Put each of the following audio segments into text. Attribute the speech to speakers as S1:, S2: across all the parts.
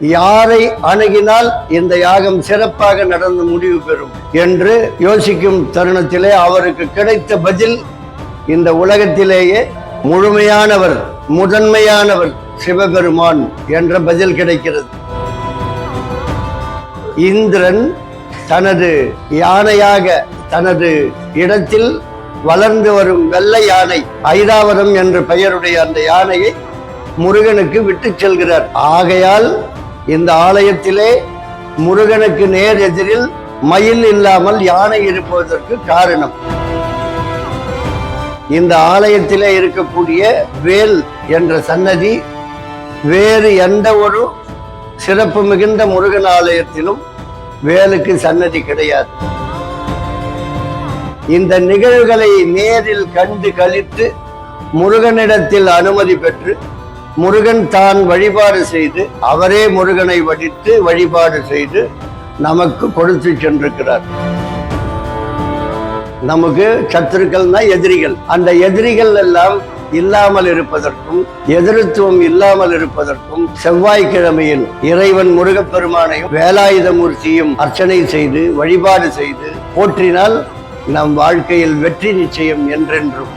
S1: யாரை அணுகினால் இந்த யாகம் சிறப்பாக நடந்து முடிவு பெறும் என்று யோசிக்கும் தருணத்திலே அவருக்கு கிடைத்த பதில் இந்த உலகத்திலேயே முழுமையானவர் முதன்மையானவர் சிவபெருமான் என்ற பதில் கிடைக்கிறது. இந்திரன் தனது யானையாக தனது இடத்தில் வளர்ந்து வரும் வெள்ளை யானை ஐராவதம் என்ற பெயருடைய அந்த யானையை முருகனுக்கு விட்டு செல்கிறார். ஆகையால் இந்த ஆலயத்திலே முருகனுக்கு நேர் எதிரில் மயில் இல்லாமல் யானை இருப்பதற்கு காரணம். இந்த ஆலயத்திலே இருக்கக்கூடிய வேல் என்ற சன்னதி வேறு எந்த ஒரு சிறப்பு மிகுந்த முருகன் ஆலயத்திலும் வேலுக்கு சன்னதி கிடையாது. இந்த நிகழ்வுகளை நேரில் கண்டு கழித்து முருகனிடத்தில் அனுமதி பெற்று முருகன் தான் வழிபாடு செய்து அவரே முருகனை வடித்து வழிபாடு செய்து நமக்கு கொடுத்து சென்றிருக்கிறார். நமக்கு சத்துருக்கள்னா எதிரிகள். அந்த எதிரிகள் எல்லாம் இல்லாமல் இருப்பதற்கும் எதிர்த்துவம் இல்லாமல் இருப்பதற்கும் செவ்வாய்க்கிழமையில் இறைவன் முருகப்பெருமானையும் வேலாயுதமூர்த்தியும் அர்ச்சனை செய்து வழிபாடு செய்து போற்றினால் நம் வாழ்க்கையில் வெற்றி நிச்சயம் என்றென்றும்.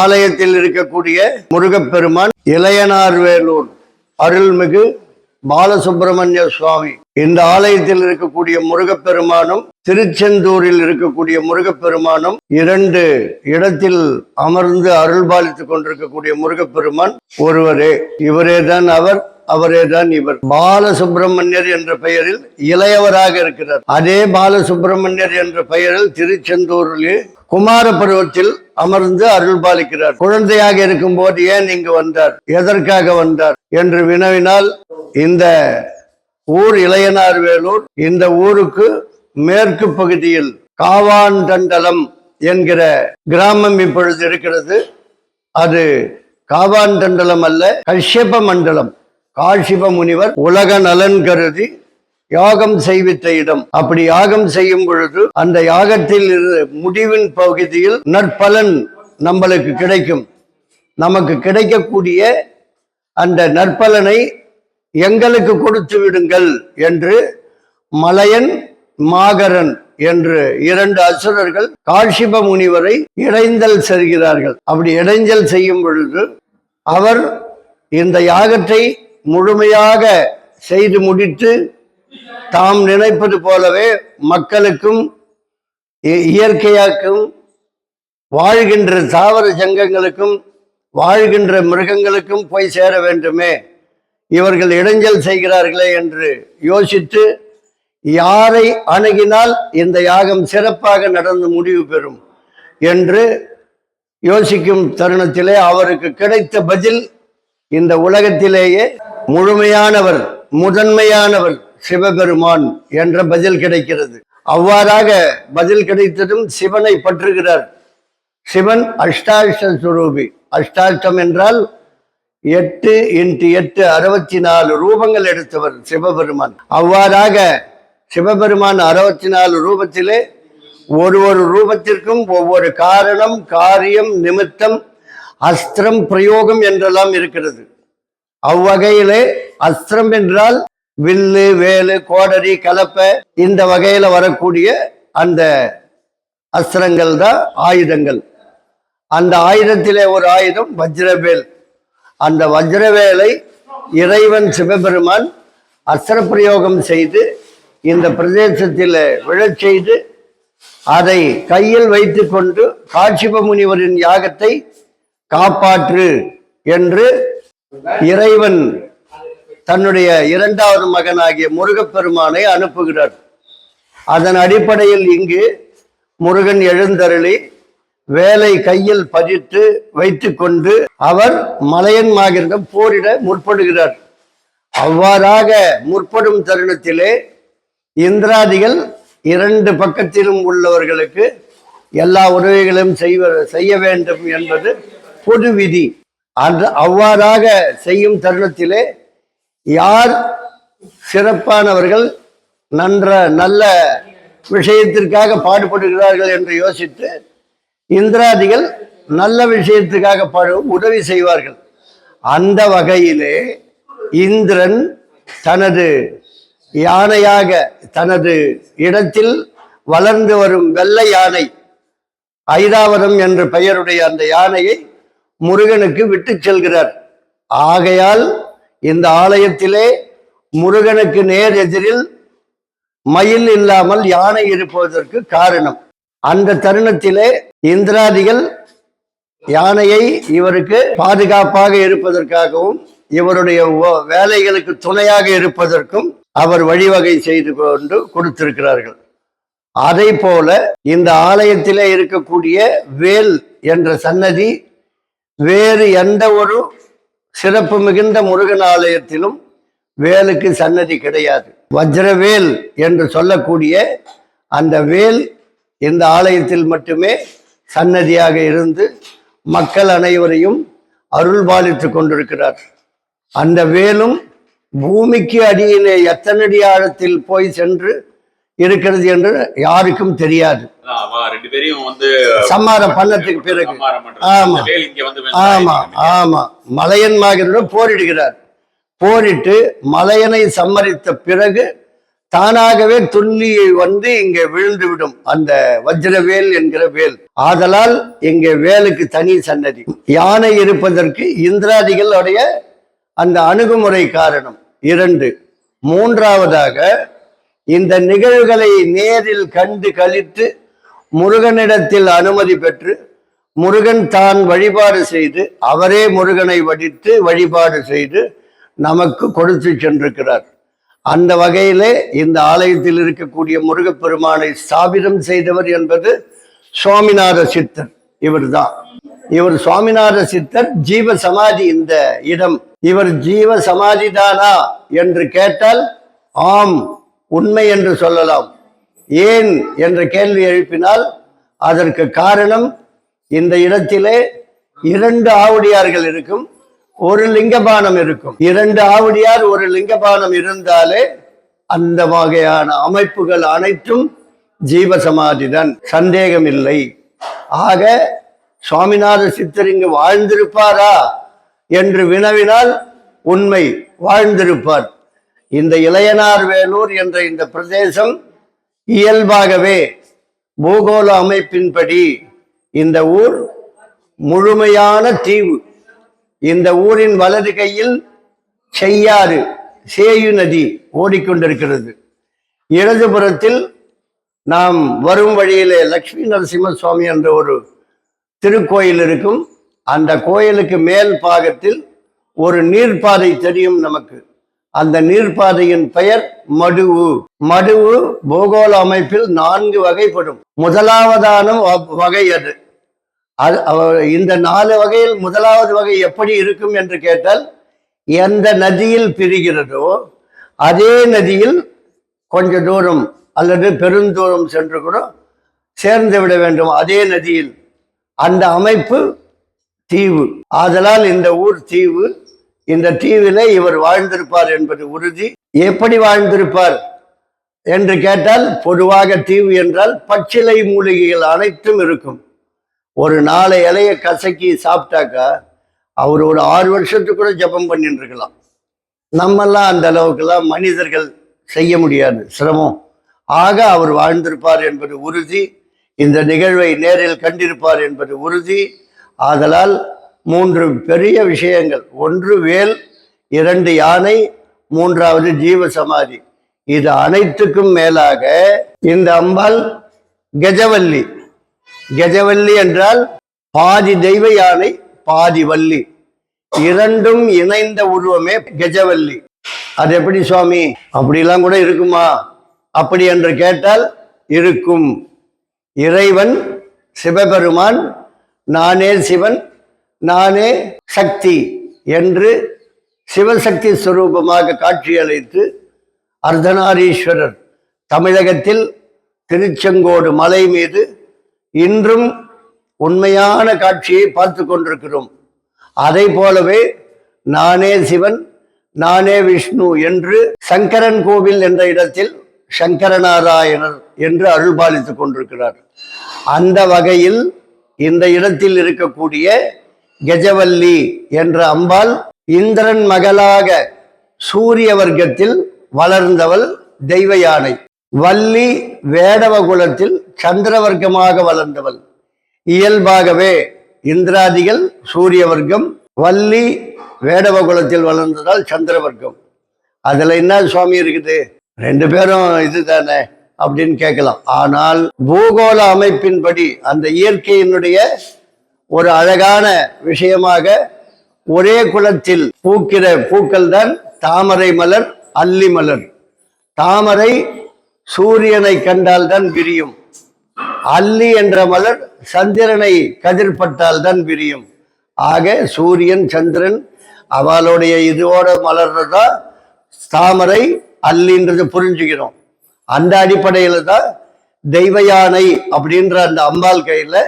S1: ஆலயத்தில் இருக்கக்கூடிய முருகப்பெருமான் இளையனார்வேலூர் அருள்மிகு பாலசுப்பிரமணிய சுவாமி. இந்த ஆலயத்தில் இருக்கக்கூடிய முருகப்பெருமானும் திருச்செந்தூரில் இருக்கக்கூடிய முருகப்பெருமானும் இரண்டு இடத்தில் அமர்ந்து அருள்பாலித்துக் கொண்டிருக்கக்கூடிய முருகப்பெருமான் ஒருவரே. இவரேதான் அவர். அவரேதான் இவர். பாலசுப்பிரமணியர் என்ற பெயரில் இளையவராக இருக்கிறார். அதே பாலசுப்பிரமணியர் என்ற பெயரில் திருச்செந்தூரிலே குமார பருவத்தில் அமர்ந்து அருள்பாலிக்கிறார். குழந்தையாக இருக்கும் போது ஏன் இங்கு வந்தார்? எதற்காக வந்தார்? என்று வினவினால் இந்த ஊர் இளையனார் வேலூர் இந்த ஊருக்கு மேற்கு பகுதியில் காவான் தண்டலம் என்கிற கிராமம் இப்பொழுது இருக்கிறது. அது காவான் தண்டலம் அல்ல கஷ்யப மண்டலம். காஷிப முனிவர் உலக நலன் கருதி யாகம் செய்வித்த இடம். அப்படி யாகம் செய்யும் பொழுது அந்த யாகத்தில் இரு- முடிவின் பகுதியில் நற்பலன் நம்மளுக்கு கிடைக்கும். நமக்கு கிடைக்கக்கூடிய அந்த நற்பலனை எங்களுக்கு கொடுத்து விடுங்கள் என்று மலையன் மாகரன் என்று இரண்டு அசுரர்கள் காஷிப முனிவரை இடைந்தல் செய்கிறார்கள் அப்படி இடைஞ்சல் செய்யும் பொழுது அவர் இந்த யாகத்தை முழுமையாக செய்து முடித்து தாம் நினைப்பது போலவே மக்களுக்கும் இ- இயற்கையாக்கும் வாழ்கின்ற தாவர சங்கங்களுக்கும் வாழ்கின்ற மிருகங்களுக்கும் போய் சேர வேண்டுமே. இவர்கள் இடைஞ்சல் செய்கிறார்களே என்று யோசித்து யாரை அணுகினால் இந்த யாகம் சிறப்பாக நடந்து முடிவு பெறும் என்று யோசிக்கும் தருணத்திலே அவருக்கு கிடைத்த பதில் இந்த உலகத்திலேயே முழுமையானவர் முதன்மையானவர் சிவபெருமான் என்ற பதில் கிடைக்கிறது. அவ்வாறாக பதில் கிடைத்ததும் சிவனை பற்றுகிறார். சிவன் அஷ்டாஷ்ட சுரூபி. அஷ்டாஷ்டம் என்றால் எட்டு இன்ட்டு எட்டு அறுபத்தி நாலு ரூபங்கள் எடுத்தவர் சிவபெருமான். அவ்வாறாக சிவபெருமான் அறுபத்தி நாலு ரூபத்திலே ஒரு ஒரு ரூபத்திற்கும் ஒவ்வொரு காரணம் காரியம் நிமித்தம் அஸ்திரம் பிரயோகம் என்றெல்லாம் இருக்கிறது. அவ்வகையிலே அஸ்திரம் என்றால் வில்லு வேலு கோடரி கலப்பை இந்த வகையில வரக்கூடிய அந்த அஸ்திரங்கள் தான் ஆயுதங்கள். அந்த ஆயுதத்திலே ஒரு ஆயுதம் வஜ்ரவேல். அந்த வஜ்ரவேலை இறைவன் சிவபெருமான் அஸ்திர பிரயோகம் செய்து இந்த பிரதேசத்தில் விழச் செய்து அதை கையில் வைத்துக்கொண்டு காட்சிப முனிவரின் யாகத்தை காப்பாற்று என்று இறைவன் தன்னுடைய இரண்டாவது மகனாகிய முருகப்பெருமானை அனுப்புகிறார். அதன் அடிப்படையில் இங்கு முருகன் எழுந்தருளி வேலை கையில் பதித்து வைத்துக்கொண்டு அவர் மலையன் மாகிரிடம் போரிட முற்படுகிறார். அவ்வாறாக முற்படும் தருணத்திலே இந்திராதிகள் இரண்டு பக்கத்திலும் உள்ளவர்களுக்கு எல்லா உதவிகளும் செய்வ செய்ய வேண்டும் என்பது பொது விதி. அந்த அவ்வாறாக செய்யும் தருணத்திலே யார் சிறப்பானவர்கள் நன்ற நல்ல விஷயத்திற்காக பாடுபடுகிறார்கள் என்று யோசித்து இந்திராதிகள் நல்ல விஷயத்துக்காக பாடு உதவி செய்வார்கள். அந்த வகையிலே இந்திரன் தனது யானையாக தனது இடத்தில் வளர்ந்து வரும் வெள்ளை யானை ஐராவதம் என்ற பெயருடைய அந்த யானையை முருகனுக்கு விட்டு செல்கிறார். ஆகையால் இந்த ஆலயத்திலே முருகனுக்கு நேர் எதிரில் மயில் இல்லாமல் யானை இருப்பதற்கு காரணம். அந்த தருணத்திலே இந்திராதிகள் யானையை இவருக்கு பாதுகாப்பாக இருப்பதற்காகவும் இவருடைய வேலைகளுக்கு துணையாக இருப்பதற்கும் அவர் வழிவகை செய்து கொண்டு கொடுத்திருக்கிறார்கள். அதை போல இந்த ஆலயத்திலே இருக்கக்கூடிய வேல் என்ற சன்னதி வேறு எந்த ஒரு சிறப்பு மிகுந்த முருகன் ஆலயத்திலும் வேலுக்கு சன்னதி கிடையாது. வஜ்ரவேல் என்று சொல்லக்கூடிய அந்த வேல் இந்த ஆலயத்தில் மட்டுமே சன்னதியாக இருந்து மக்கள் அனைவரையும் அருள் பாலித்துக் கொண்டிருக்கிறார். அந்த வேலும் பூமிக்கு அடியிலே எத்தனடி அடி ஆழத்தில் போய் சென்று இருக்கிறது என்று யாருக்கும் தெரியாது. சம்மாரம் பண்ணதுக்கு பிறகு. ஆமா. ஆமா ஆமா. மலையன் மகனுடன் போரிடுகிறார். போரிட்டு மலையனை சம்மரித்த பிறகு தானாகவே துள்ளி வந்து இங்கே விழுந்து விடும் அந்த வஜ்ரவேல் என்கிற வேல். ஆதலால் இங்கே வேலுக்கு தனி சன்னதி. யானை இருப்பதற்கு இந்திராதிகளுடைய அந்த அணுகுமுறை காரணம். இரண்டு மூன்றாவதாக இந்த நிகழ்வுகளை நேரில் கண்டு கழித்து முருகனிடத்தில் அனுமதி பெற்று முருகன் தான் வழிபாடு செய்து அவரே முருகனை வடித்து வழிபாடு செய்து நமக்கு கொடுத்து சென்றிருக்கிறார். அந்த வகையிலே இந்த ஆலயத்தில் இருக்கக்கூடிய முருகப்பெருமானை ஸ்தாபிதம் செய்தவர் என்பது சுவாமிநாத சித்தர். இவர்தான். இவர் சுவாமிநாத சித்தர் ஜீவ சமாதி இந்த இடம். இவர் ஜீவ சமாதி தானா என்று கேட்டால் ஆம் உண்மை என்று சொல்லலாம். ஏன் என்ற கேள்வி எழுப்பினால் அதற்கு காரணம் இந்த இடத்திலே இரண்டு ஆவடியார்கள் இருக்கும் ஒரு லிங்கபானம் இருக்கும். இரண்டு ஆவடியார் ஒரு லிங்கபானம் இருந்தாலே அந்த வகையான அமைப்புகள் அனைத்தும் ஜீவசமாதிதான். சந்தேகமில்லை. ஆக சுவாமிநாத சித்தர் இங்கு வாழ்ந்திருப்பாரா என்று வினவினால் உண்மை வாழ்ந்திருப்பார். இந்த இளையனார் வேலூர் என்ற இந்த பிரதேசம் இயல்பாகவே பூகோள அமைப்பின்படி இந்த ஊர் முழுமையான தீவு. இந்த ஊரின் வலது கையில் செய்யாறு சேயு நதி ஓடிக்கொண்டிருக்கிறது. இடதுபுறத்தில் நாம் வரும் வழியிலே லக்ஷ்மி நரசிம்ம சுவாமி என்ற ஒரு திருக்கோயில் இருக்கும். அந்த கோயிலுக்கு மேல் பாகத்தில் ஒரு நீர்ப்பாதை தெரியும் நமக்கு. அந்த நீர்ப்பாதையின் பெயர் மடுவு. மடுவு பூகோள அமைப்பில் நான்கு வகைப்படும். முதலாவதான வ- வகை அது. அது இந்த நாலு வகையில் முதலாவது வகை எப்படி இருக்கும் என்று கேட்டால் எந்த நதியில் பிரிகிறதோ அதே நதியில் கொஞ்ச தூரம் அல்லது பெருந்தூரம் சென்று கூட சேர்ந்து விட வேண்டும் அதே நதியில். அந்த அமைப்பு தீவு. ஆதலால் இந்த ஊர் தீவு. இந்த தீவில இவர் வாழ்ந்திருப்பார் என்பது உறுதி. எப்படி வாழ்ந்திருப்பார் என்று கேட்டால் பொதுவாக தீவு என்றால் பச்சிலை மூலிகைகள் அனைத்தும் இருக்கும். ஒரு நாலு இலைய கசக்கி சாப்பிட்டாக்கா அவர் ஒரு ஆறு வருஷத்துக்கு கூட ஜெபம் பண்ணிட்டு இருக்கலாம் நம்மெல்லாம் அந்த அளவுக்குலாம் மனிதர்கள் செய்ய முடியாது சிரமம். ஆக அவர் வாழ்ந்திருப்பார் என்பது உறுதி. இந்த நிகழ்வை நேரில் கண்டிருப்பார் என்பது உறுதி. ஆதலால் மூன்று பெரிய விஷயங்கள். ஒன்று வேல் இரண்டு யானை மூன்றாவது ஜீவ சமாதி இது அனைத்துக்கும் மேலாக இந்த அம்பாள் கஜவல்லி. கஜவல்லி என்றால் பாதி தெய்வ யானை பாதி வள்ளி. இரண்டும் இணைந்த உருவமே கஜவல்லி. அது எப்படி சுவாமி? அப்படிலாம் கூட இருக்குமா? அப்படி என்று கேட்டால் இருக்கும். இறைவன் சிவபெருமான் நானே சிவன் நானே சக்தி என்று சிவசக்தி ஸ்வரூபமாக காட்சியளித்து அர்த்தநாரீஸ்வரர் தமிழகத்தில் திருச்செங்கோடு மலை மீது இன்றும் உண்மையான காட்சியை பார்த்து கொண்டிருக்கிறோம். அதை போலவே நானே சிவன் நானே விஷ்ணு என்று சங்கரன் கோவில் என்ற இடத்தில் சங்கரநாராயணர் என்று அருள்பாலித்துக் கொண்டிருக்கிறார். அந்த வகையில் இந்த இடத்தில் இருக்கக்கூடிய கஜவல்லி என்ற அம்பாள் இந்திரன் மகளாக சூரிய வர்க்கத்தில் வளர்ந்தவள் தெய்வ யானை வள்ளி வேடவ குலத்தில் சந்திர வர்க்கமாக வளர்ந்தவள். இயல்பாகவே இந்திராதிகள் சூரிய வர்க்கம் வள்ளி வேடவ குலத்தில் வளர்ந்ததால் சந்திர வர்க்கம் அதுல என்ன சுவாமி இருக்குது? ரெண்டு பேரும் இதுதானே அப்படின்னு கேட்கலாம். ஆனால் பூகோள அமைப்பின்படி அந்த இயற்கையினுடைய ஒரு அழகான விஷயமாக ஒரே குலத்தில் பூக்கிற பூக்கள் தான் தாமரை மலர் அல்லி மலர். தாமரை சூரியனை கண்டால் தான் விரியும். அல்லி என்ற மலர் சந்திரனை கதிர்பட்டால் தான் விரியும். ஆக சூரியன் சந்திரன் அவளுடைய இதோட மலர்றதா தாமரை அல்லின்றது புரிஞ்சுக்கிறோம். அந்த அடிப்படையில் தான் தெய்வ யானை அப்படின்ற அந்த அம்பாள் கையில்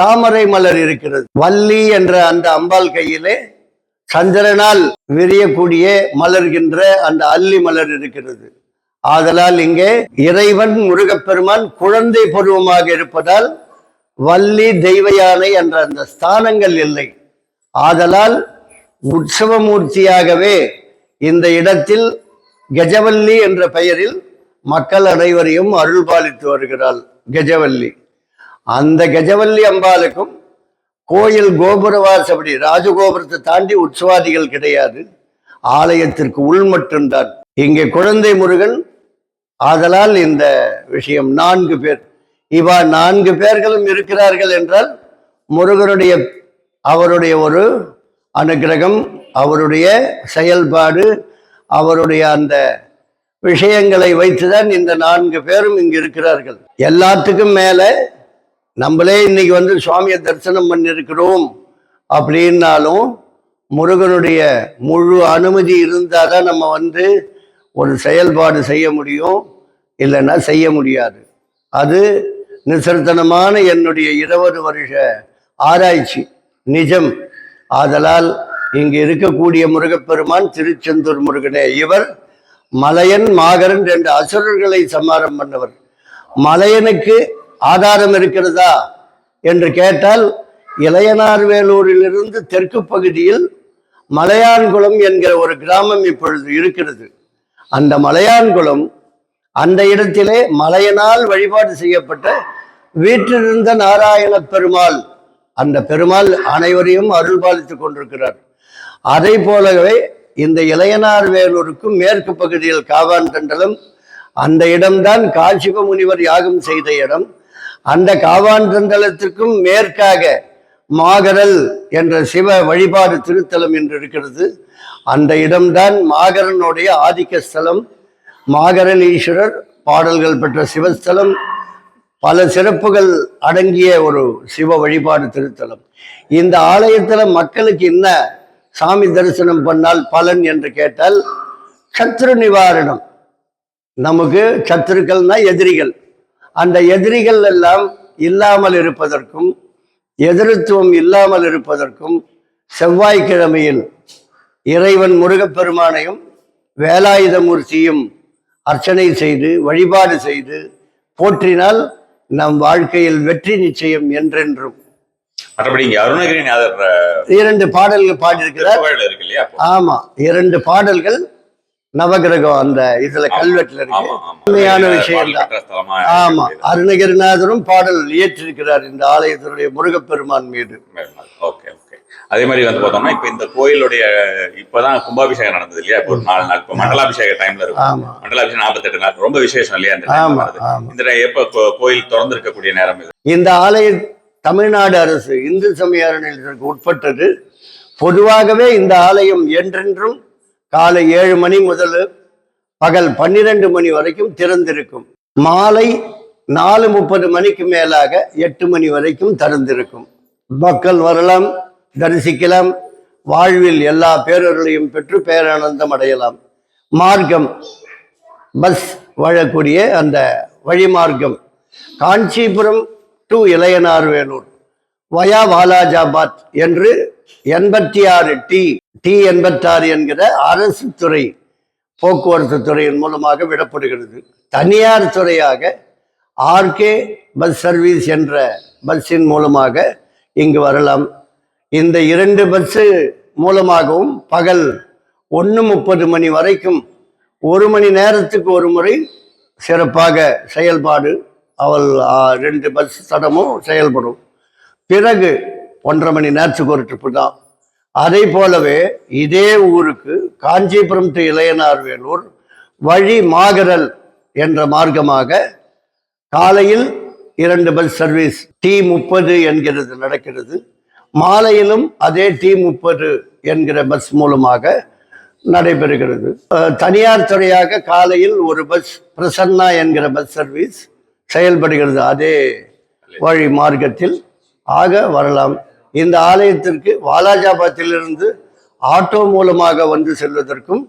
S1: தாமரை மலர் இருக்கிறது. வள்ளி என்ற அந்த அம்பாள் கையிலே சந்திரனால் விரியக்கூடிய மலர்கின்ற அந்த அல்லி மலர் இருக்கிறது. ஆதலால் இங்கே இறைவன் முருகப்பெருமான் குழந்தை பருவமாக இருப்பதால் வள்ளி தெய்வ யானை என்ற அந்த ஸ்தானங்கள் இல்லை. ஆதலால் உற்சவமூர்த்தியாகவே இந்த இடத்தில் கஜவல்லி என்ற பெயரில் மக்கள் அனைவரையும் அருள்பாலித்து வருகிறாள் கஜவல்லி. அந்த கஜவல்லி அம்பாளுக்கும் கோயில் கோபுரவாசப்படி ராஜகோபுரத்தை தாண்டி உற்சவாதிகள் கிடையாது. ஆலயத்திற்கு உள் மட்டும்தான் இங்கே குழந்தை முருகன். ஆதலால் இந்த விஷயம் நான்கு பேர். இவா நான்கு பேர்களும் இருக்கிறார்கள் என்றால் முருகனுடைய அவருடைய ஒரு அனுக்கிரகம் அவருடைய செயல்பாடு அவருடைய அந்த விஷயங்களை வைத்துதான் இந்த நான்கு பேரும் இங்கு இருக்கிறார்கள். எல்லாத்துக்கும் மேலே நம்மளே இன்னைக்கு வந்து சுவாமியை தரிசனம் பண்ணியிருக்கிறோம் அப்படின்னாலும் முருகனுடைய முழு அனுமதி இருந்தால் தான் நம்ம வந்து ஒரு செயல்பாடு செய்ய முடியும் இல்லைன்னா செய்ய முடியாது. அது நிசர்த்தனமான என்னுடைய இருபது வருஷ ஆராய்ச்சி நிஜம். ஆதலால் இங்கு இருக்கக்கூடிய முருகப்பெருமான் திருச்செந்தூர் முருகனே இவர் மலையன் மாகரன் ரெண்டு அசுரர்களை சம்மாரம் பண்ணவர். மலையனுக்கு ஆதாரம் இருக்கிறதா என்று கேட்டால் இளையனார் வேலூரிலிருந்து தெற்கு பகுதியில் மலையான்குளம் என்கிற ஒரு கிராமம் இப்பொழுது இருக்கிறது. அந்த மலையான்குளம் அந்த இடத்திலே மலையனால் வழிபாடு செய்யப்பட்ட வீற்றிருந்த நாராயண பெருமாள். அந்த பெருமாள் அனைவரையும் அருள்பாலித்துக் கொண்டிருக்கிறார். அதை போலவே இந்த இளையனார் வேலூருக்கும் மேற்கு பகுதியில் காவான் தண்டலம் அந்த இடம்தான் காசிப முனிவர் யாகம் செய்த இடம். அந்த காவான் தண்டலத்திற்கும் மேற்காக மாகரல் என்ற சிவ வழிபாடு திருத்தலம் என்று இருக்கிறது. அந்த இடம்தான் மாகரனுடைய ஆதிக்க ஸ்தலம். மாகரல் ஈஸ்வரர் பாடல்கள் பெற்ற சிவஸ்தலம். பல சிறப்புகள் அடங்கிய ஒரு சிவ வழிபாடு திருத்தலம். இந்த ஆலயத்தில் மக்களுக்கு என்ன சாமி தரிசனம் பண்ணால் பலன் என்று கேட்டால் சத்ரு நிவாரணம். நமக்கு சத்துருக்கள்னா எதிரிகள். அந்த எதிரிகள் எல்லாம் இல்லாமல் இருப்பதற்கும் எதிர்த்துவம் இல்லாமல் இருப்பதற்கும் செவ்வாய்க்கிழமையில் இறைவன் முருகப்பெருமானையும் வேலாயுதமூர்த்தியும் அர்ச்சனை செய்து வழிபாடு செய்து போற்றினால் நம் வாழ்க்கையில் வெற்றி நிச்சயம் என்றென்றும். இரண்டு பாடல்கள் பாடியிருக்கிறார்.
S2: திருப்புகழ்ல இருக்கு இல்லையா
S1: ஆமா இரண்டு பாடல்கள் நவகிரகம் அந்த இதுல கல்வெட்டுல இருக்கு. உண்மையான விஷயம் தான். ஆமா. அருணகிரிநாதரும் பாடல் இயற்றிருக்கிறார் இந்த ஆலயத்தினுடைய முருகப்பெருமான் மீது.
S2: அதே மாதிரி வந்து பார்த்தோம்னா இப்ப இந்த கோயிலுடைய இப்பதான் கும்பாபிஷேகம் நடந்தது இல்லையா? இப்ப ஒரு நாலு நாள் இப்ப மண்டலாபிஷேக டைம்ல இருக்கும். மண்டலாபிஷேகம் நாற்பத்தெட்டு நாள். ரொம்ப விசேஷம் இல்லையா இந்த எப்ப கோயில் திறந்து இருக்கக்கூடிய நேரம் இது?
S1: இந்த ஆலயம் தமிழ்நாடு அரசு இந்து சமய அறநிலையத்திற்கு உட்பட்டது. பொதுவாகவே இந்த ஆலயம் என்றென்றும் காலை ஏழு மணி முதல் பகல் பன்னிரண்டு மணி வரைக்கும் திறந்திருக்கும். மாலை நாலு முப்பது மணிக்கு மேலாக எட்டு மணி வரைக்கும் திறந்திருக்கும். மக்கள் வரலாம் தரிசிக்கலாம். வாழ்வில் எல்லா பேரர்களையும் பெற்று பேரானந்தம் அடையலாம். மார்க்கம் பஸ் வாழக்கூடிய அந்த வழிமார்க்கம். காஞ்சிபுரம் டு இளையனார்வேலூர் வயா வாலாஜாபாத் என்று எண்பத்தி ஆறு டி டி எண்பத்தாறு என்கிற அரசு துறை போக்குவரத்து துறையின் மூலமாக விடப்படுகிறது. தனியார் துறையாக ஆர்கே பஸ் சர்வீஸ் என்ற பஸ்ஸின் மூலமாக இங்கு வரலாம். இந்த இரண்டு பஸ்ஸு மூலமாகவும் பகல் ஒன்று முப்பது மணி வரைக்கும் ஒரு மணி நேரத்துக்கு ஒரு முறை சிறப்பாக செயல்பாடு அவள் ரெண்டு பஸ் தடமும் செயல்படும். பிறகு ஒன்றரை மணி நேரத்துக்கு ஒரு ட்ரிப்பு தான். அதை போலவே இதே ஊருக்கு காஞ்சிபுரம் டு இளையனார்வேலூர் வழி மாகரல் என்ற மார்க்கமாக காலையில் இரண்டு பஸ் சர்வீஸ் டி முப்பது என்கிறது நடக்கிறது. மாலையிலும் அதே டி முப்பது என்கிற பஸ் மூலமாக நடைபெறுகிறது. தனியார் துறையாக காலையில் ஒரு பஸ் பிரசன்னா என்கிற பஸ் சர்வீஸ் செயல்படுகிறது. அதே வழி மார்க்கத்தில். ஆக வரலாம். இந்த ஆலயத்திற்கு வாலாஜாபாத்திலிருந்து ஆட்டோ மூலமாக வந்து செல்வதற்கும்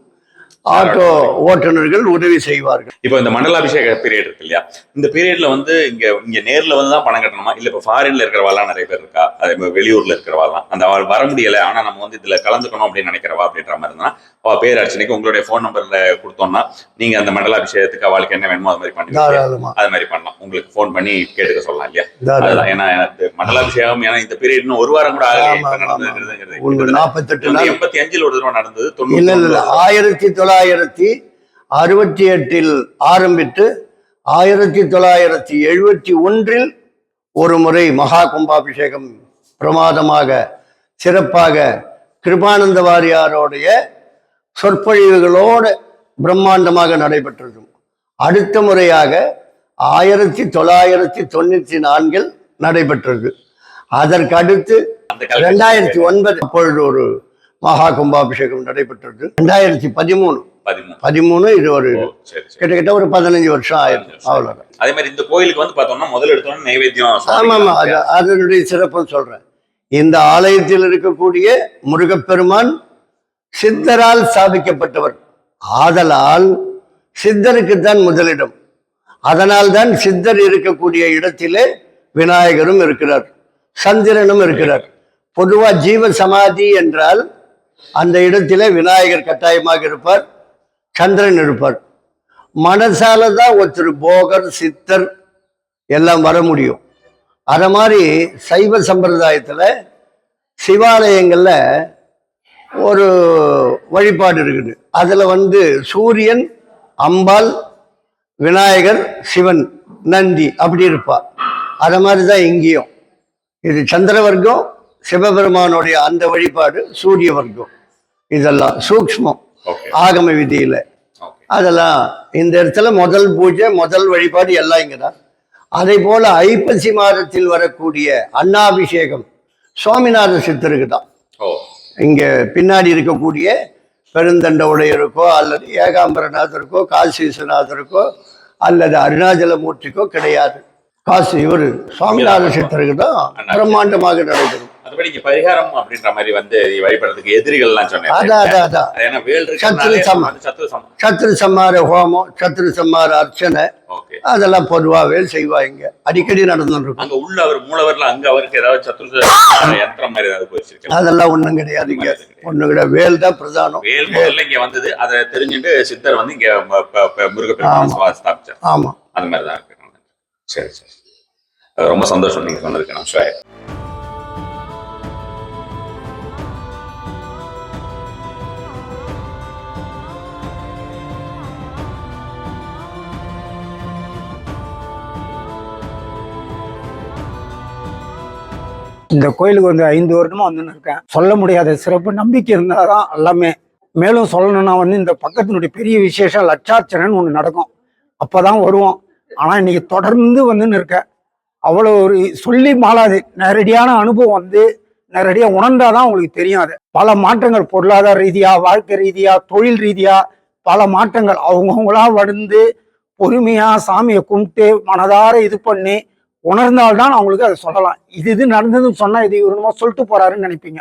S1: ஆட்டோ ஓட்டுநர்கள் உதவி செய்வார்கள்.
S2: இப்போ இந்த மண்டலாபிஷேக பீரியட் இருக்கு இல்லையா? இந்த பீரியட்ல வந்து இங்க இங்க நேர்ல வந்து தான் பணம் கட்டணுமா? இல்ல இப்போ ஃபாரின்ல இருக்கிறவாலாம் நிறைய பேர் இருக்கா? அதே மாதிரி வெளியூர்ல இருக்கிறவாலாம் அந்த அவள் வர முடியல. ஆனா நம்ம வந்து இதுல கலந்துக்கணும் அப்படின்னு நினைக்கிறவா அப்படின்ற மாதிரி இருந்தா அவ பேர் அர்ச்சனைக்கு உங்களுடைய ஃபோன் நம்பர்ல கொடுத்தோம்னா நீங்க அந்த மண்டலாபிஷேகத்துக்கு அவளுக்கு என்ன வேணுமோ அது மாதிரி பண்ணுவீங்க
S1: தாராளமா.
S2: அது மாதிரி பண்ணலாம். உங்களுக்கு ஃபோன் பண்ணி கேட்டுக்க சொல்லலாம் இல்லையா? அதுதான். ஏன்னா மண்டலாபிஷேகம் ஏன்னா இந்த பீரியட் இன்னும் ஒரு வாரம் கூட ஆகல
S1: நாற்பத்தெட்டு
S2: எண்பத்தி அஞ்சுல ஒரு தடவை நடந்தது தொண்ணூத்தி
S1: ஆயிரத்தி தொள்ளாயிரத்தி அறுபத்தி எட்டில் ஆரம்பித்து ஆயிரத்தி தொள்ளாயிரத்தி எழுபத்தி ஒன்றில் ஒரு முறை மகா கும்பாபிஷேகம் பிரமாதமாக சிறப்பாக கிருபானந்த வாரியாரோடைய சொற்பொழிவுகளோடு பிரம்மாண்டமாக நடைபெற்றது. அடுத்த முறையாக ஆயிரத்தி தொள்ளாயிரத்தி தொண்ணூற்றி நான்கில் நடைபெற்றது. அதற்கு அடுத்து
S2: அந்த காலகட்டத்துல
S1: ரெண்டாயிரத்தி ஒன்பது அப்பொழுது ஒரு மகா கும்பாபிஷேகம் நடைபெற்றது. ரெண்டாயிரத்தி பதிமூணு.
S2: பதிமூணு.
S1: இது ஒரு கிட்டத்தட்ட ஒரு பதினஞ்சு வருஷம் ஆயிரும் அவ்வளவுதான்.
S2: அதே மாதிரி இந்த கோயிலுக்கு வந்து பார்த்தோம்னா முதல்ல எடுத்தோம்னா நைவேத்தியம்
S1: ஆமா ஆமா
S2: தான்.
S1: அது அதனுடைய சிறப்பு சொல்றேன். இந்த ஆலயத்தில் இருக்கக்கூடிய முருகப்பெருமான் சித்தரால் ஸ்தாபிக்கப்பட்டவர். ஆதலால் சித்தருக்கு தான் முதலிடம். அதனால் தான் சித்தர் இருக்கக்கூடிய இடத்திலே விநாயகரும் இருக்கிறார். சந்திரனும் இருக்கிறார். பொதுவா ஜீவ சமாதி என்றால் அந்த இடத்திலே விநாயகர் கட்டாயமாக இருப்பார் சந்திரன் இருப்பார். மனசால தான் ஒருத்தர் போகர் சித்தர் எல்லாம் வர முடியும். அத மாதிரி சைவ சம்பிரதாயத்துல சிவாலயங்கள்ல ஒரு வழிபாடு இருக்குது. அதுல வந்து சூரியன் அம்பாள் விநாயகர் சிவன் நந்தி அப்படி இருப்பா. அத மாதிரி தான் இங்கேயும். இது சந்திர வர்க்கம் சிவபெருமானுடைய அந்த வழிபாடு சூரிய வர்க்கம். இதெல்லாம் சூக்ஷ்மம்.
S2: ஓகே
S1: ஆகம விதியில. அதெல்லாம் இந்த இடத்துல முதல் பூஜை முதல் வழிபாடு எல்லாம் இங்கே தான் அதே போல ஐப்பசி மாதத்தில் வரக்கூடிய அன்னாபிஷேகம் சுவாமிநாத சித்தருக்கு தான் இங்க பின்னாடி இருக்கக்கூடிய பெருந்தண்ட உடையருக்கோ அல்லது ஏகாம்பரநாதருக்கோ காசி விஸ்வநாதருக்கோ அல்லது அருணாச்சலமூர்த்திக்கோ கிடையாது. காசி இவர் சுவாமிநாத சித்தருக்கு தான் பிரம்மாண்டமாக நடைபெறும்.
S2: இங்க பரிகாரம் அப்படின்ற மாதிரி வந்து வழிபடுறதுக்கு எதிரிகள் எல்லாம் சொன்னேன்.
S1: அதான் அதான் அதான்.
S2: அது ஏன்னா வேல்
S1: சத்ரு சம்மார ஹோமம் சத்ரு சம்மார அர்ச்சனை. அதெல்லாம் பொதுவாகவே செய்வாங்க அடிக்கடி நடந்துட்டு இருக்கும்
S2: அங்க உள்ள அவர் மூலவர்ல அங்க அவருக்கு ஏதாவது சத்ரு யந்திரம் மாதிரி ஏதாவது போயிருக்கு
S1: அதெல்லாம் ஒண்ணும் கிடையாதுங்க ஒண்ணு கிடையாது. வேல் தான் பிரதானம்.
S2: வேல் முதல்ல இங்க வந்தது. அதை தெரிஞ்சுட்டு சித்தர் வந்து இங்க முருகப்பெருமான் ஸ்தாபிச்சார்
S1: ஆமா.
S2: அது மாதிரி தான் இருக்கு. சரி சரி. ரொம்ப சந்தோஷம் நீங்க சொன்னதுக்கு நான் ஷாயர்
S3: இந்த கோயிலுக்கு வந்து ஐந்து வருடமா வந்துன்னு இருக்கேன். சொல்ல முடியாத சிறப்பு நம்பிக்கை இருந்தாதான் எல்லாமே. மேலும் சொல்லணும்னா வந்து இந்த பக்கத்தினுடைய பெரிய விசேஷம் லட்சார்ச்சனைன்னு ஒன்று நடக்கும். அப்போதான் வருவோம். ஆனால் இன்னைக்கு தொடர்ந்து வந்துன்னு இருக்கேன். அவ்வளோ ஒரு சொல்லி மாளாது. நேரடியான அனுபவம் வந்து நேரடியாக உணர்ந்தாதான் உங்களுக்கு தெரியும் அது. பல மாற்றங்கள் பொருளாதார ரீதியாக வாழ்க்கை ரீதியாக தொழில் ரீதியாக பல மாற்றங்கள். அவங்கவுங்களா வந்து பொறுமையாக சாமியை கும்பிட்டு மனதார இது பண்ணி உணர்ந்தால்தான் அவங்களுக்கு அதை சொல்லலாம். இது இது நடந்ததுன்னு சொன்னா இது இவருமா சொல்லிட்டு போறாருன்னு நினைப்பீங்க.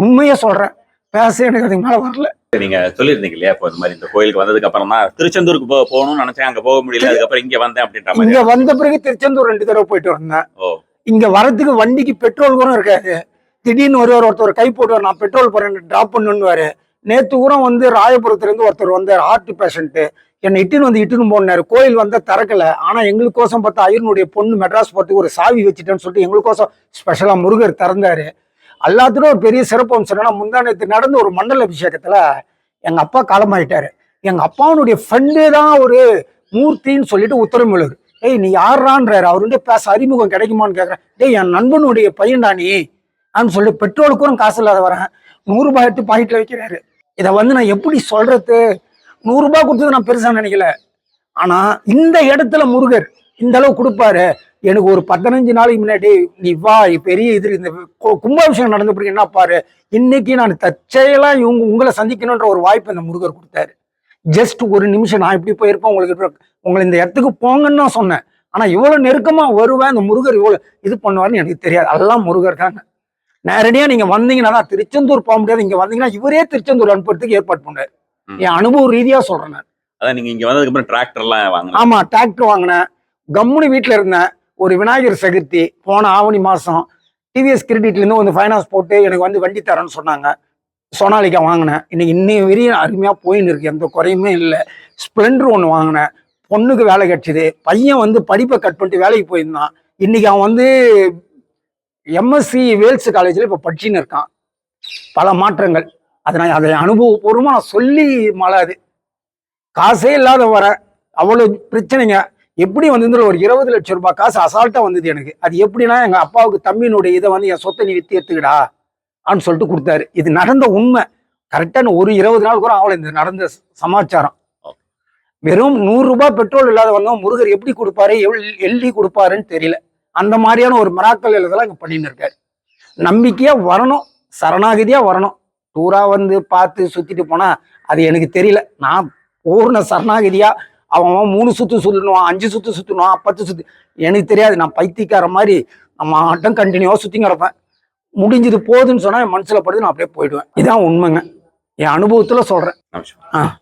S3: உண்மையை சொல்றேன். பேச எனக்கு அதுக்கு மேல வரல.
S2: நீங்க சொல்லியிருந்தீங்க இல்லையா? இப்போ இந்த மாதிரி இந்த கோயிலுக்கு வந்ததுக்கு அப்புறம் தான் திருச்செந்தூருக்கு போ போகணும்னு நினைச்சேன். அங்க போக முடியல. அதுக்கப்புறம் இங்க வந்தேன் அப்படின்ற மாதிரி.
S3: இங்க வந்த பிறகு திருச்செந்தூர் ரெண்டு தடவை போயிட்டு வந்தேன். இங்க வரதுக்கு வண்டிக்கு பெட்ரோல் கூட இருக்காது. திடீர்னு ஒருவர் ஒருத்தர் கை போடுவார் நான் பெட்ரோல் போறேன் டிராப் பண்ணுவாரு நேத்து கூட வந்து ராயபுரத்துல இருந்து ஒருத்தர் வந்தார் ஹார்ட் பேஷண்ட் என்னை இட்டுன்னு வந்து இட்டுன்னு போனாரு. கோயில் வந்த திறக்கல. ஆனால் எங்களுக்கோசம் பார்த்தா ஐயனுடைய பொண்ணு மெட்ராஸ் போகிறதுக்கு ஒரு சாவி வச்சுட்டேன்னு சொல்லிட்டு எங்களுக்கோசம் ஸ்பெஷலாக முருகர் திறந்தாரு. எல்லாத்துக்கும் ஒரு பெரிய சிறப்பு அம்சம்னா முந்தானத்து நடந்த ஒரு மண்டல அபிஷேகத்தில் எங்கள் அப்பா காலமாயிட்டாரு. எங்கள் அப்பாவுடைய ஃப்ரெண்டே தான் ஒரு மூர்த்தின்னு சொல்லிட்டு உத்தரமிழர் ஏய் நீ யாரான்றாரு அவருடைய பேச அறிமுகம் கிடைக்குமான்னு கேட்குறேன் டேய் என் நண்பனுடைய பையன்டா நீ? அப்படின்னு சொல்லி பெட்ரோலுக்கும் காசு இல்லாத வரேன் நூறுரூபாய் எடுத்து பாக்கெட்டில் வைக்கிறாரு. இதை வந்து நான் எப்படி சொல்றது? நூறுரூபா கொடுத்தது நான் பெருசாக நினைக்கல. ஆனால் இந்த இடத்துல முருகர் இந்த அளவு கொடுப்பாரு. எனக்கு ஒரு பதினஞ்சு நாளைக்கு முன்னாடி நீ வா பெரிய இது இந்த கும்பாபிஷேகம் நடந்த பிறகு என்ன பாரு? இன்னைக்கு நான் தச்சையெல்லாம் இவங்க உங்களை சந்திக்கணுன்ற ஒரு வாய்ப்பு அந்த முருகர் கொடுத்தாரு. ஜஸ்ட் ஒரு நிமிஷம் நான் இப்படி போயிருப்பேன் உங்களுக்கு உங்களை இந்த இடத்துக்கு போங்கன்னு தான் சொன்னேன். ஆனால் இவ்வளோ நெருக்கமாக வருவேன் அந்த முருகர் இவ்வளோ இது பண்ணுவாருன்னு எனக்கு தெரியாது. அதெல்லாம் முருகர் தாங்க நேரடியாக நீங்கள் வந்தீங்கன்னா தான் திருச்செந்தூர் போக முடியாது. இங்கே வந்தீங்கன்னா இவரே திருச்செந்தூர் அனுப்புறதுக்கு ஏற்பாடு பண்ணார் என் அனுபவ ரீதியா சொல்றேன் நான்.
S2: அதான் நீங்க இங்க வந்ததுக்கு அப்புறம் டிராக்டர் எல்லாம் வாங்கினா
S3: ஆமா டிராக்டர் வாங்கினேன். கம்முனு வீட்டில் இருந்தேன். ஒரு விநாயகர் சதுர்த்தி போன ஆவணி மாசம் டிவிஎஸ் கிரெடிட்ல இருந்து வந்து ஃபைனான்ஸ் போட்டு எனக்கு வந்து வண்டி தரேன்னு சொன்னாங்க. சோனாலிக்கா வாங்கினேன். இன்னைக்கு இன்னைய வரையும் அருமையா போயின்னு இருக்கு. எந்த குறையுமே இல்லை. ஸ்ப்ளெண்டர் ஒன்று வாங்கினேன். பொண்ணுக்கு வேலை கிடைச்சிது. பையன் வந்து படிப்பை கட் பண்ணிட்டு வேலைக்கு போயிருந்தான். இன்னைக்கு அவன் வந்து எம்எஸ்சி வேல்ஸ் காலேஜில் இப்போ படிச்சுன்னு இருக்கான். பல மாற்றங்கள். அதை நான் அதை அனுபவபூர்வமாக நான் சொல்லி மலாது காசே இல்லாத வர அவ்வளோ பிரச்சனைங்க. எப்படி வந்ததுல ஒரு இருபது லட்சம் ரூபாய் காசு அசால்ட்டாக வந்தது எனக்கு? அது எப்படின்னா எங்கள் அப்பாவுக்கு தம்பியினுடைய இதை வந்து என் சொத்தை நீ வித்து எடுத்துக்கிடா அப்படின்னு சொல்லிட்டு கொடுத்தாரு. இது நடந்த உண்மை. கரெக்டான ஒரு இருபது நாள் கூட அவளை இந்த நடந்த சமாச்சாரம். வெறும் நூறுரூபா பெட்ரோல் இல்லாத வந்தவன் முருகர் எப்படி கொடுப்பாரு எவ்வளோ எள்ளி கொடுப்பாருன்னு தெரியல. அந்த மாதிரியான ஒரு மராக்கள் இதெல்லாம் இங்கே பண்ணின்னு இருக்காரு. நம்பிக்கையாக வரணும் சரணாகதியாக வரணும். டூரா வந்து பார்த்து சுத்திட்டு போனா அது எனக்கு தெரியல. நான் பூர்ண சரணாகதியா அவன் மூணு சுத்து சுத்தணுவான் அஞ்சு சுத்து சுத்தணுவான் பத்து சுத்து. எனக்கு தெரியாது. நான் பைத்தியக்கார மாதிரி நம்ம ஆட்டம் கண்டினியூவா சுத்தி கிடப்பேன். முடிஞ்சது போதுன்னு சொன்னா என் மனசுல படுது நான் அப்படியே போயிடுவேன். இதான் உண்மைங்க. என் அனுபவத்துல சொல்றேன்.
S2: நமஸ்காரம்.
S3: ஆ.